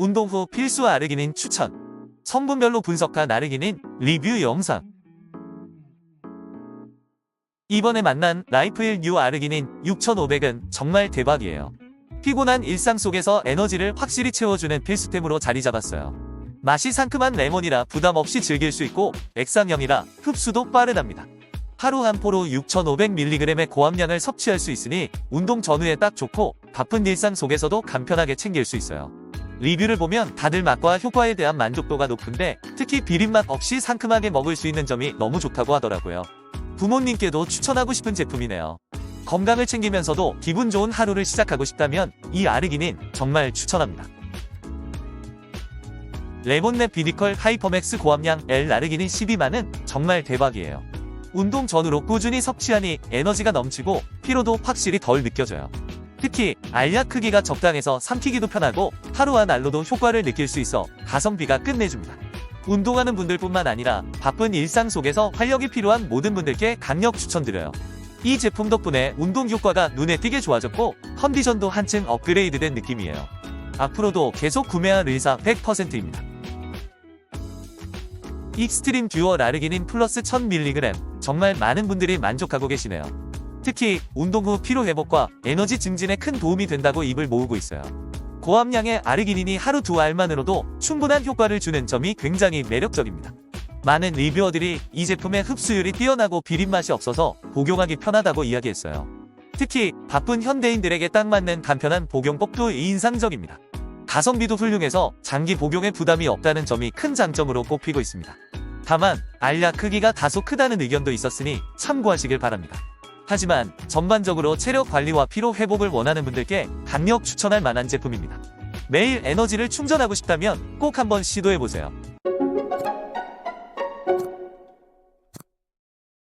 운동 후 필수 아르기닌 추천. 성분별로 분석한 아르기닌 리뷰 영상. 이번에 만난 라이프일 뉴 아르기닌 6500은 정말 대박이에요. 피곤한 일상 속에서 에너지를 확실히 채워주는 필수템으로 자리 잡았어요. 맛이 상큼한 레몬이라 부담 없이 즐길 수 있고 액상형이라 흡수도 빠르답니다. 하루 한 포로 6,500mg의 고함량을 섭취할 수 있으니 운동 전후에 딱 좋고 바쁜 일상 속에서도 간편하게 챙길 수 있어요. 리뷰를 보면 다들 맛과 효과에 대한 만족도가 높은데 특히 비린맛 없이 상큼하게 먹을 수 있는 점이 너무 좋다고 하더라고요. 부모님께도 추천하고 싶은 제품이네요. 건강을 챙기면서도 기분 좋은 하루를 시작하고 싶다면 이 아르기닌 정말 추천합니다. 레몬랩 비니컬 하이퍼맥스 고함량 L 아르기닌 12만은 정말 대박이에요. 운동 전후로 꾸준히 섭취하니 에너지가 넘치고 피로도 확실히 덜 느껴져요. 특히 알약 크기가 적당해서 삼키기도 편하고 하루와 날로도 효과를 느낄 수 있어 가성비가 끝내줍니다. 운동하는 분들뿐만 아니라 바쁜 일상 속에서 활력이 필요한 모든 분들께 강력 추천드려요. 이 제품 덕분에 운동 효과가 눈에 띄게 좋아졌고 컨디션도 한층 업그레이드된 느낌이에요. 앞으로도 계속 구매할 의사 100%입니다. 익스트림 듀얼 아르기닌 플러스 1000mg 정말 많은 분들이 만족하고 계시네요. 특히 운동 후 피로 회복과 에너지 증진에 큰 도움이 된다고 입을 모으고 있어요. 고함량의 아르기닌이 하루 두 알만으로도 충분한 효과를 주는 점이 굉장히 매력적입니다. 많은 리뷰어들이 이 제품의 흡수율이 뛰어나고 비린맛이 없어서 복용하기 편하다고 이야기했어요. 특히 바쁜 현대인들에게 딱 맞는 간편한 복용법도 인상적입니다. 가성비도 훌륭해서 장기 복용에 부담이 없다는 점이 큰 장점으로 꼽히고 있습니다. 다만 알약 크기가 다소 크다는 의견도 있었으니 참고하시길 바랍니다. 하지만 전반적으로 체력 관리와 피로 회복을 원하는 분들께 강력 추천할 만한 제품입니다. 매일 에너지를 충전하고 싶다면 꼭 한번 시도해보세요.